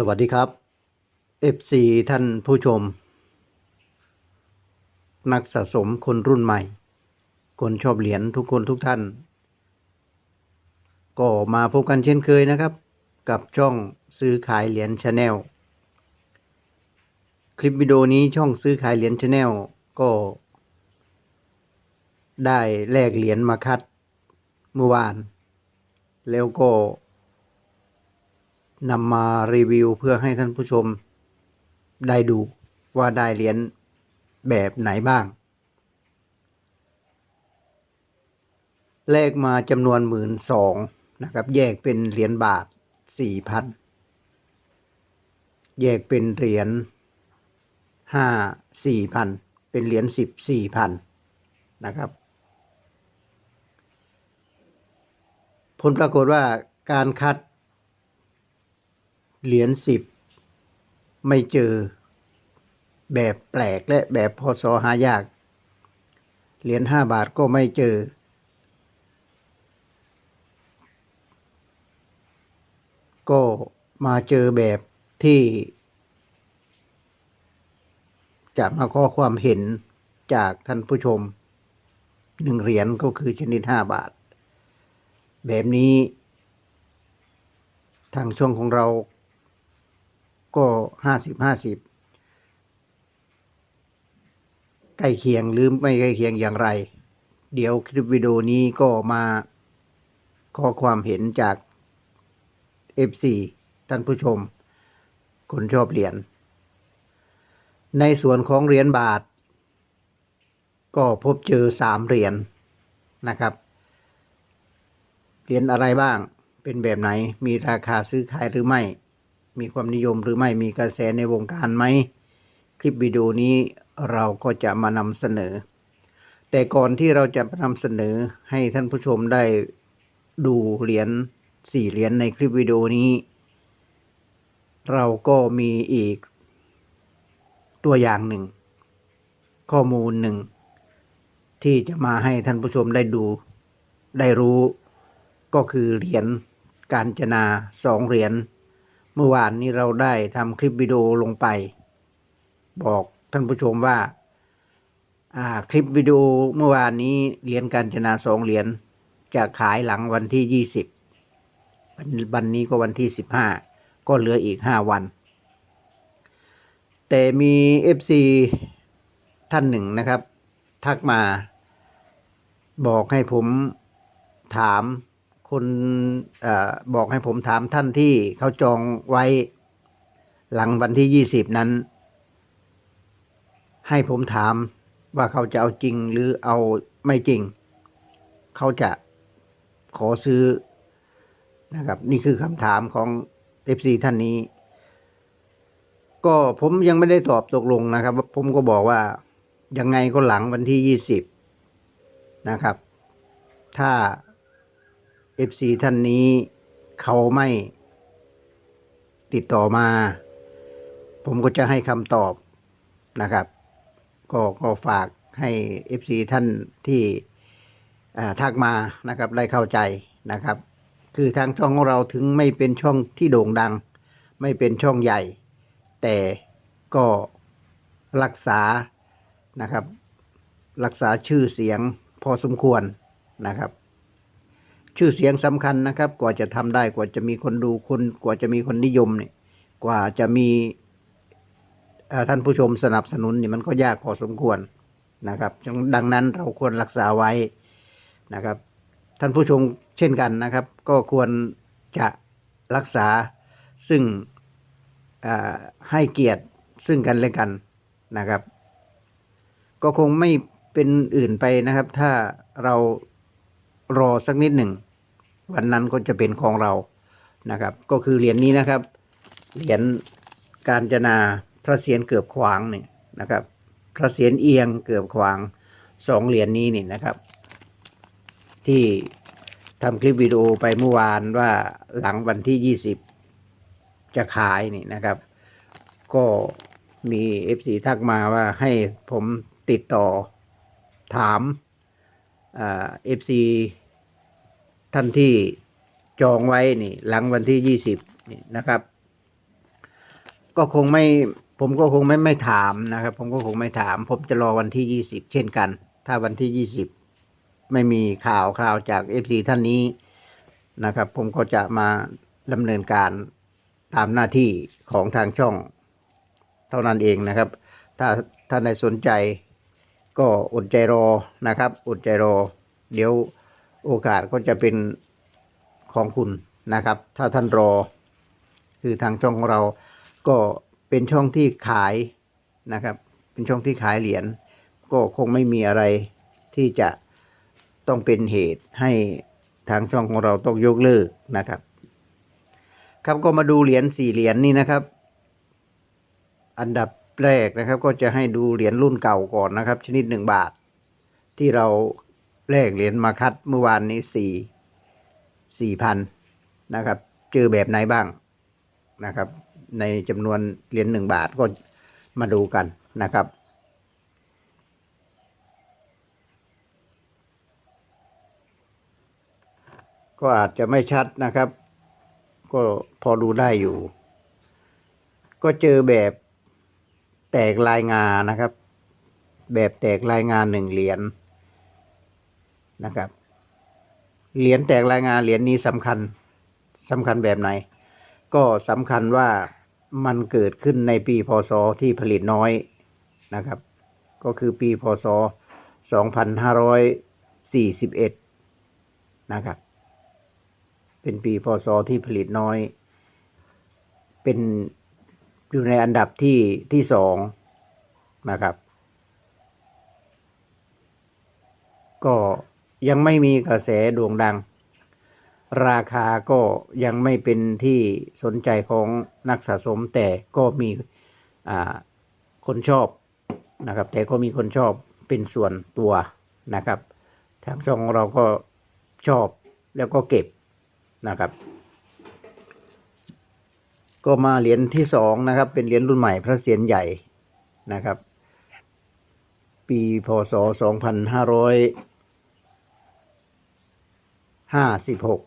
สวัสดีครับ FC ท่านผู้ชม นักสะสมคนรุ่นใหม่ คนชอบเหรียญทุกคนทุกท่าน ก็มาพบกันเช่นเคยนะครับ กับช่องซื้อขายเหรียญชาแนลคลิปวิดีโอนี้ช่องซื้อขายเหรียญชาแนลก็ ได้แลกเหรียญมาคัดเมื่อวาน แล้วก็ นำมารีวิวเพื่อให้ท่านผู้ชมได้ดูว่าได้เหรียญแบบไหนบ้าง แลกมาจำนวนหมื่นสองนะครับ แยกเป็นเหรียญบาทสี่พันแยกเป็นเหรียญห้าสี่พันเป็นเหรียญสิบสี่พันนะครับ ผลปรากฏว่าการคัด เหรียญสิบ ไม่เจอ แบบแปลกและแบบพศหายาก เหรียญห้าบาทก็ไม่เจอ ก็มาเจอแบบที่ จะมาข้อความเห็นจากท่านผู้ชมหนึ่งเหรียญก็คือชนิดห้าบาท แบบนี้ ทางช่องของเรา ก็ห้าสิบห้าสิบใกล้เคียงหรือไม่ใกล้เคียงอย่างไร เดี๋ยวคลิปวิดีโอนี้ก็มาขอความเห็นจาก FC ท่านผู้ชม คนชอบเหรียญ ในส่วนของเหรียญบาท ก็พบเจอสามเหรียญนะครับ เหรียญอะไรบ้าง เป็นแบบไหน มีราคาซื้อขายหรือไม่ มีความนิยมหรือไม่มีกระแสในวงการไหม คลิปวิดีโอนี้เราก็จะมานำเสนอ แต่ก่อนที่เราจะนำเสนอให้ท่านผู้ชมได้ดูเหรียญสี่เหรียญในคลิปวิดีโอนี้ เราก็มีอีกตัวอย่างหนึ่ง ข้อมูลหนึ่ง ที่จะมาให้ท่านผู้ชมได้ดูได้รู้ ก็คือเหรียญการจนาสองเหรียญ เมื่อวานนี้เราได้ทำคลิปวิดีโอลงไป บอกท่านผู้ชมว่า คลิปวิดีโอเมื่อวานนี้เหรียญการจนาสองเหรียญจะขายหลังวันที่ยี่สิบวันนี้ก็วันที่สิบห้าก็เหลืออีกห้าวัน แต่มีเอฟซีท่านหนึ่งนะครับ ทักมาบอกให้ผมถาม คนเออบอกให้ผมถามท่านที่เขาจองไว้หลังวันที่ยี่สิบนั้น ให้ผมถามว่าเขาจะเอาจริงหรือเอาไม่จริง เขาจะขอซื้อนะครับ นี่คือคำถามของเอฟซีท่านนี้ ก็ผมยังไม่ได้ตอบตกลงนะครับ ผมก็บอกว่ายังไงก็หลังวันที่ยี่สิบนะครับ ถ้า FC ท่านนี้เขาไม่ติดต่อมา ผมก็จะให้คำตอบนะครับ ก็ก็ฝากให้ FC ท่านที่ทักมานะครับ ได้เข้าใจนะครับ คือทางช่องของเราถึงไม่เป็นช่องที่โด่งดัง ไม่เป็นช่องใหญ่ แต่ก็รักษานะครับ รักษาชื่อเสียงพอสมควรนะครับ ชื่อเสียงสำคัญนะครับ กว่าจะทำได้กว่าจะมีคนดูคนกว่าจะมีคนนิยมเนี่ย กว่าจะมีท่านผู้ชมสนับสนุนนี่มันก็ยากพอสมควรนะครับ ดังนั้นเราควรรักษาไว้นะครับ ท่านผู้ชมเช่นกันนะครับ ก็ควรจะรักษาซึ่งให้เกียรติซึ่งกันและกันนะครับ ก็คงไม่เป็นอื่นไปนะครับ ถ้าเรารอสักนิดหนึ่ง วันนั้นก็จะเป็นของเรานะครับ ก็คือเหรียญนี้นะครับ เหรียญการจนาพระเศียรเกือบขวางเนี่ยนะครับ พระเศียรเอียงเกือบขวางสองเหรียญนี้นี่นะครับ ที่ทำคลิปวิดีโอไปเมื่อวานว่าหลังวันที่ยี่สิบจะขายนี่นะครับ ก็มีเอฟซีทักมาว่าให้ผมติดต่อถามเอฟซี ท่านที่จองไว้นี่ หลังวันที่ยี่สิบนี่นะครับ ก็คงไม่ ผมก็คงไม่ไม่ถามนะครับ ผมก็คงไม่ถาม ผมจะรอวันที่ยี่สิบเช่นกัน ถ้าวันที่ยี่สิบไม่มีข่าวข่าวจากเอฟซีท่านนี้นะครับ ผมก็จะมาดำเนินการตามหน้าที่ของทางช่อง เท่านั้นเองนะครับ ถ้าท่านใดสนใจก็อดใจรอนะครับ อดใจรอ เดี๋ยว โอกาสก็จะเป็นของคุณนะครับ ถ้าท่านรอ คือทางช่องของเราก็เป็นช่องที่ขายนะครับ เป็นช่องที่ขายเหรียญก็คงไม่มีอะไรที่จะต้องเป็นเหตุให้ทางช่องของเราต้องยกเลิกนะครับ ครับก็มาดูเหรียญสี่เหรียญนี่นะครับ อันดับแรกนะครับ ก็จะให้ดูเหรียญรุ่นเก่าก่อนนะครับ ชนิดหนึ่งบาทที่เรา แลกเหรียญมาคัดเมื่อวานนี้สี่สี่พันนะครับ เจอแบบไหนบ้างนะครับ ในจำนวนเหรียญหนึ่งบาทก็มาดูกันนะครับก็อาจจะไม่ชัดนะครับ ก็พอดูได้อยู่ ก็เจอแบบแตกลายงานะครับ แบบแตกลายงานหนึ่งเหรียญ นะครับ เหรียญแตกลายงานเหรียญนี้สำคัญสำคัญแบบไหน ก็สำคัญว่ามันเกิดขึ้นในปีพศที่ผลิตน้อยนะครับ ก็คือปีพศ 2541 นะครับ เป็นปีพศที่ผลิตน้อย เป็นอยู่ในอันดับที่ที่สองนะครับ ก็ ยังไม่มีกระแสโด่งดัง ราคาก็ยังไม่เป็นที่สนใจของนักสะสมแต่ก็มีคนชอบนะครับ แต่ก็มีคนชอบเป็นส่วนตัวนะครับ ทางช่องของเราก็ชอบแล้วก็เก็บนะครับ ก็มาเหรียญที่สองนะครับ เป็นเหรียญรุ่นใหม่พระเศียรใหญ่นะครับ ปีพศสองพัน ห้าสิบหก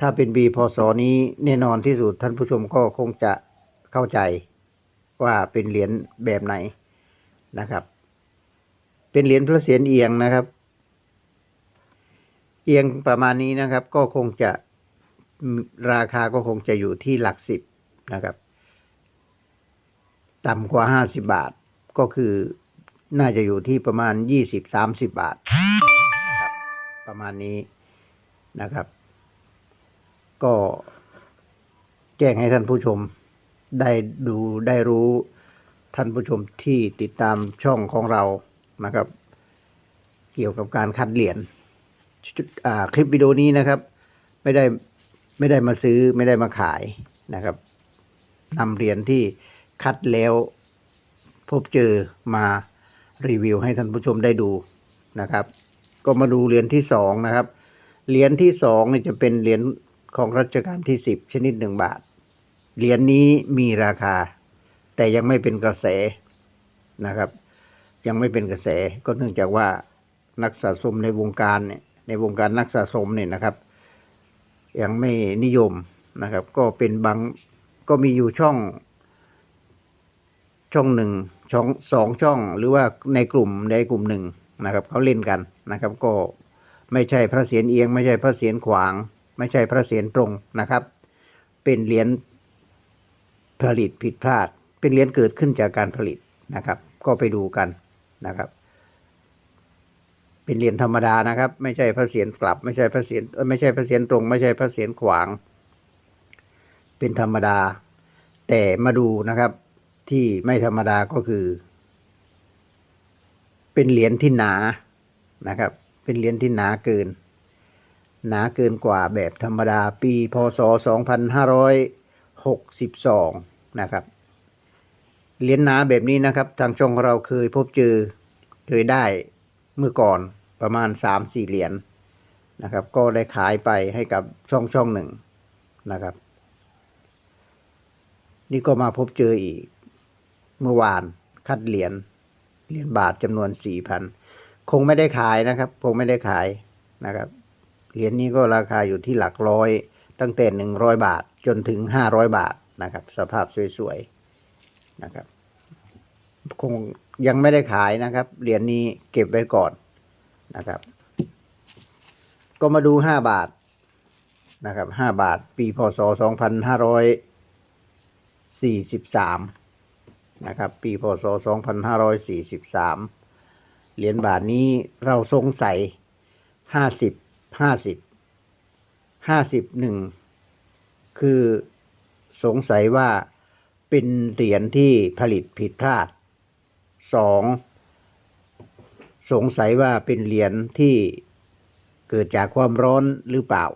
ถ้าเป็นปีพศนี้แน่นอนที่สุดท่านผู้ชมก็คงจะเข้าใจว่าเป็นเหรียญแบบไหนนะครับ เป็นเหรียญพระเศียรเอียงนะครับ เอียงประมาณนี้นะครับ ก็คงจะราคาก็คงจะอยู่ที่หลักสิบนะครับ ต่ำกว่าห้าสิบบาทก็คือน่าจะอยู่ที่ประมาณยี่สิบสามสิบบาทนะครับประมาณนี้ นะครับ ก็แจ้งให้ท่านผู้ชมได้ดูได้รู้ท่านผู้ชมที่ติดตามช่องของเรานะครับ เกี่ยวกับการคัดเหรียญคลิปวิดีโอนี้นะครับ ไม่ได้ไม่ได้มาซื้อไม่ได้มาขายนะครับนำเหรียญที่คัดแล้วพบเจอมารีวิวให้ท่านผู้ชมได้ดูนะครับ ก็มาดูเหรียญที่สองนะครับ เหรียญที่สองนี่จะเป็นเหรียญของรัชกาลที่สิบชนิดหนึ่งบาท เหรียญนี้มีราคา แต่ยังไม่เป็นกระแสนะครับ ยังไม่เป็นกระแสก็เนื่องจากว่านักสะสมในวงการเนี่ยในวงการนักสะสมเนี่ยนะครับ ยังไม่นิยมนะครับ ก็เป็นบางก็มีอยู่ช่อง ช่องหนึ่งช่องสองช่อง หรือว่าในกลุ่มใดกลุ่มหนึ่งนะครับเขาเล่นกันนะครับ ก็ ไม่ใช่พระเศียรเอียง ไม่ใช่พระเศียรขวาง ไม่ใช่พระเศียรตรงนะครับ เป็นเหรียญผลิตผิดพลาด เป็นเหรียญเกิดขึ้นจากการผลิตนะครับ ก็ไปดูกันนะครับ เป็นเหรียญธรรมดานะครับ ไม่ใช่พระเศียรกลับ ไม่ใช่พระเศียรไม่ใช่พระเศียรตรง ไม่ใช่พระเศียรขวาง เป็นธรรมดา แต่มาดูนะครับที่ไม่ธรรมดาก็คือ เป็นเหรียญที่หนานะครับ เป็นเหรียญที่หนาเกิน หนาเกินกว่าแบบธรรมดาปี พศ 2562 นะครับ เหรียญหนาแบบนี้นะครับ ทางช่องเราเคยพบเจอเคยได้เมื่อก่อนประมาณสามสี่เหรียญนะครับ ก็ได้ขายไปให้กับช่องช่องหนึ่งนะครับ นี่ก็มาพบเจออีก เมื่อวานคัดเหรียญเหรียญบาทจำนวนสี่พัน คงไม่ได้ขายนะครับ คงไม่ได้ขายนะครับ เหรียญนี้ก็ราคาอยู่ที่หลักร้อย ตั้งแต่หนึ่งร้อยบาทจนถึงห้าร้อยบาทนะครับ สภาพสวยๆนะครับ คงยังไม่ได้ขายนะครับ เหรียญนี้เก็บไว้ก่อนนะครับ ก็มาดูห้าบาทนะครับห้าบาท ปีพศสองพันห้าร้อยสี่สิบสามนะครับ ปีพศสองพันห้าร้อยสี่สิบสาม เหรียญบาทนี้เราสงสัยห้าสิบห้าสิบห้าสิบหนึ่งคือสงสัยว่าเป็นเหรียญที่ผลิตผิดพลาดสองสงสัยว่าเป็นเหรียญที่เกิดจากความร้อนหรือเปล่า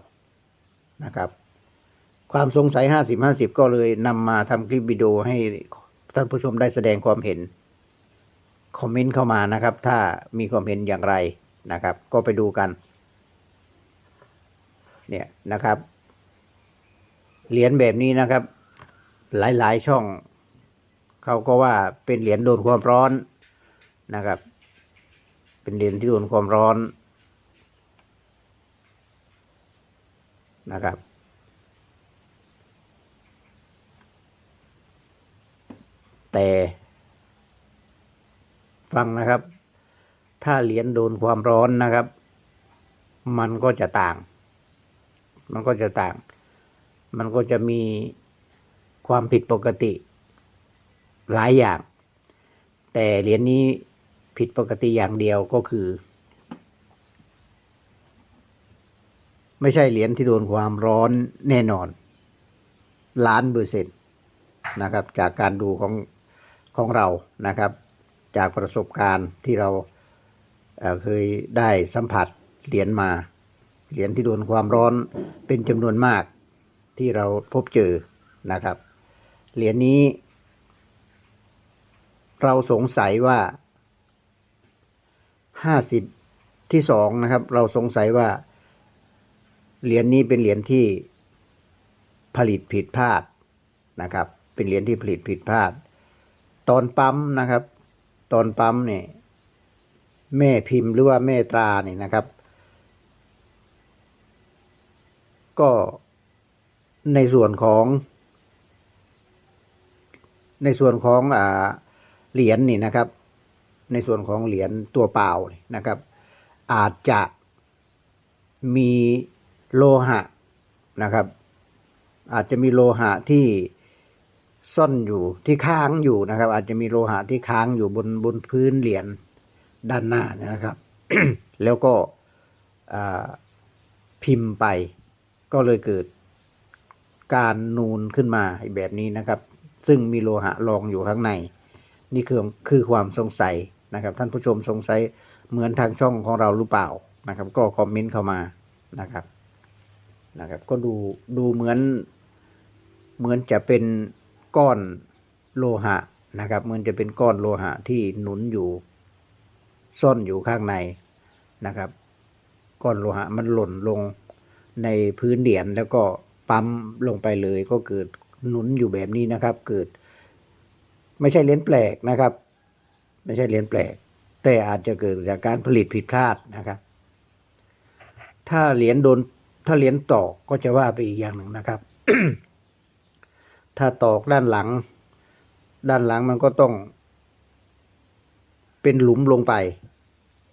นะครับ ความสงสัยห้าสิบห้าสิบก็เลยนำมาทำคลิปวิดีโอให้ท่านผู้ชมได้แสดงความเห็น คอมเมนต์เข้ามานะครับ ถ้ามีความเห็นอย่างไรนะครับ ก็ไปดูกัน เนี่ยนะครับ เหรียญแบบนี้นะครับ หลายๆช่อง เขาก็ว่าเป็นเหรียญโดนความร้อนนะครับ เป็นเหรียญที่โดนความร้อนนะครับแต่ ฟังนะครับ ถ้าเหรียญโดนความร้อนนะครับ มันก็จะต่าง มันก็จะต่าง มันก็จะมีความผิดปกติหลายอย่าง แต่เหรียญนี้ผิดปกติอย่างเดียวก็คือ ไม่ใช่เหรียญที่โดนความร้อนแน่นอน ล้านเปอร์เซ็นต์นะครับ จากการดูของของเรานะครับ จากประสบการณ์ที่เราเอ่อเคยได้สัมผัสเหรียญมา เหรียญที่โดนความร้อนเป็นจำนวนมากที่เราพบเจอนะครับ เหรียญนี้ เราสงสัยว่าห้าสิบที่สองนะครับ เราสงสัยว่า เหรียญนี้เป็นเหรียญที่ผลิตผิดพลาดนะครับ เป็นเหรียญที่ผลิตผิดพลาด ตอนปั๊มนะครับ ตอนปั๊มเนี่ยแม่พิมพ์หรือว่าแม่ตราเนี่ยนะครับ ก็ในส่วนของ ในส่วนของอ่าเหรียญนี่นะครับ ในส่วนของเหรียญตัวเปล่านี่นะครับ อาจจะมีโลหะนะครับ อาจจะมีโลหะที่ ซ่อนอยู่ที่ค้างอยู่นะครับ อาจจะมีโลหะที่ค้างอยู่บนบนพื้นเหรียญด้านหน้านะครับ แล้วก็พิมพ์ไป ก็เลยเกิดการนูนขึ้นมาแบบนี้นะครับ ซึ่งมีโลหะรองอยู่ข้างใน นี่คือคือความสงสัยนะครับ ท่านผู้ชมสงสัยเหมือนทางช่องของเราหรือเปล่านะครับ ก็คอมเมนต์เข้ามานะครับนะครับ ก็ดูดูเหมือนเหมือนจะเป็น ก้อนโลหะนะครับเหมือนจะเป็นก้อนโลหะที่หนุนอยู่ซ่อนอยู่ข้างในนะครับ ก้อนโลหะมันหล่นลงในพื้นเหรียญแล้วก็ปั๊มลงไปเลยก็เกิดหนุนอยู่แบบนี้นะครับ เกิด ไม่ใช่เหรียญแปลกนะครับ ไม่ใช่เหรียญแปลก แต่อาจจะเกิดจากการผลิตผิดพลาดนะครับ ถ้าเหรียญโดนถ้าเหรียญตอกก็จะว่าไปอีกอย่างหนึ่งนะครับ ถ้าตอกด้านหลัง ด้านหลังมันก็ต้อง เป็นหลุมลงไป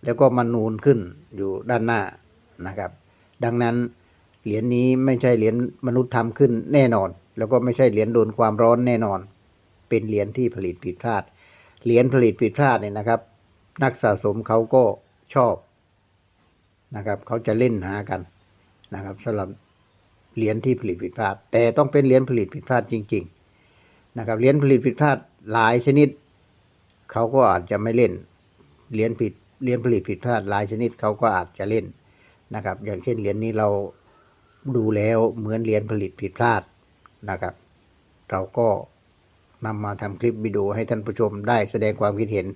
แล้วก็มันนูนขึ้นอยู่ด้านหน้านะครับ ดังนั้นเหรียญนี้ไม่ใช่เหรียญมนุษย์ทำขึ้นแน่นอน แล้วก็ไม่ใช่เหรียญโดนความร้อนแน่นอน เป็นเหรียญที่ผลิตผิดพลาด เหรียญผลิตผิดพลาดเนี่ยนะครับ นักสะสมเขาก็ชอบนะครับ เขาจะเล่นหากันนะครับสำหรับ เหรียญที่ผลิตผิดพลาด แต่ต้องเป็นเหรียญผลิตผิดพลาดจริง ๆ นะครับเหรียญผลิตผิดพลาดหลายชนิด เขาก็อาจจะไม่เล่นเหรียญผิดเหรียญผลิตผิดพลาดหลายชนิดเขาก็อาจจะเล่นนะครับ อย่างเช่นเหรียญนี้เราดูแล้วเหมือนเหรียญผลิตผิดพลาดนะครับ เราก็นำมาทำคลิปวิดีโอให้ท่านผู้ชมได้แสดงความคิดเห็น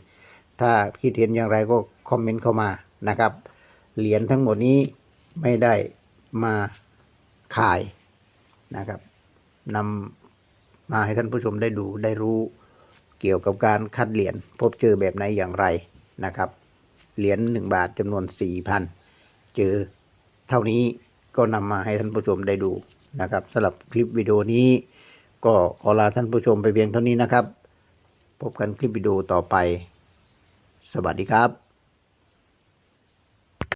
ถ้าคิดเห็นอย่างไรก็คอมเมนต์เข้ามานะครับ เหรียญทั้งหมดนี้ไม่ได้มา ขายนะครับนำมาให้ท่านผู้ชมได้ดูได้รู้เกี่ยวกับการคัดเหรียญพบเจอแบบไหนอย่างไรนะครับ เหรียญหนึ่งบาทจำนวนสี่พันเจอเท่านี้ก็นำมาให้ท่านผู้ชมได้ดูนะครับสำหรับคลิปวิดีโอนี้ ก็ขอลาท่านผู้ชมไปเพียงเท่านี้นะครับ พบกันคลิปวิดีโอต่อไป สวัสดีครับ